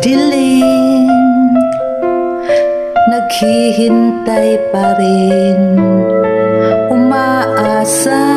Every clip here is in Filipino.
dilim Naghihintay pa rin. Umaasang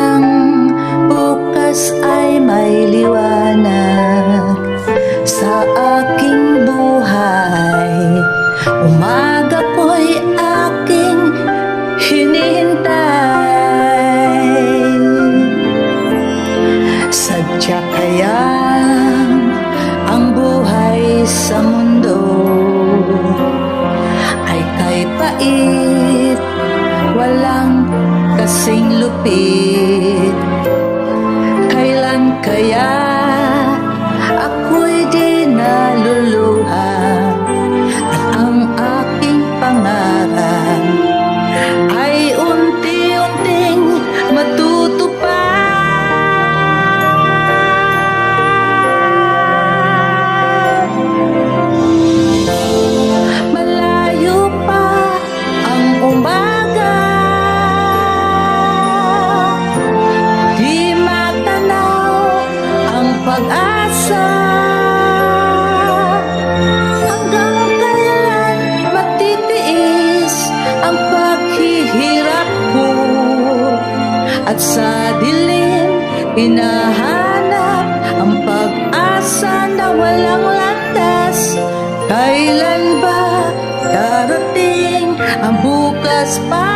kasing lupit. Kailan kaya pag-asa. Hanggang kailan matitiis ang paghihirap ko. At sa dilim hinahanap ang pag-asa na walang landas. Kailan ba darating ang bukas para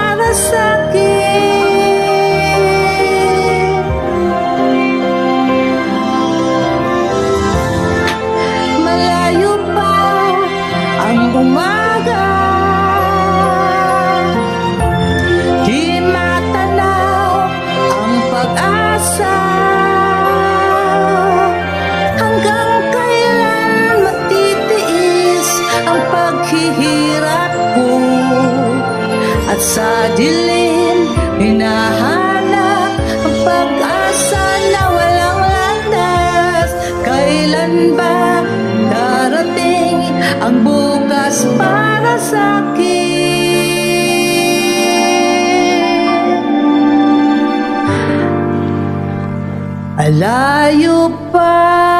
At sa dilim hinahanap ang pag-asa na walang landas Kailan ba darating ang bukas para sa akin? Alayo pa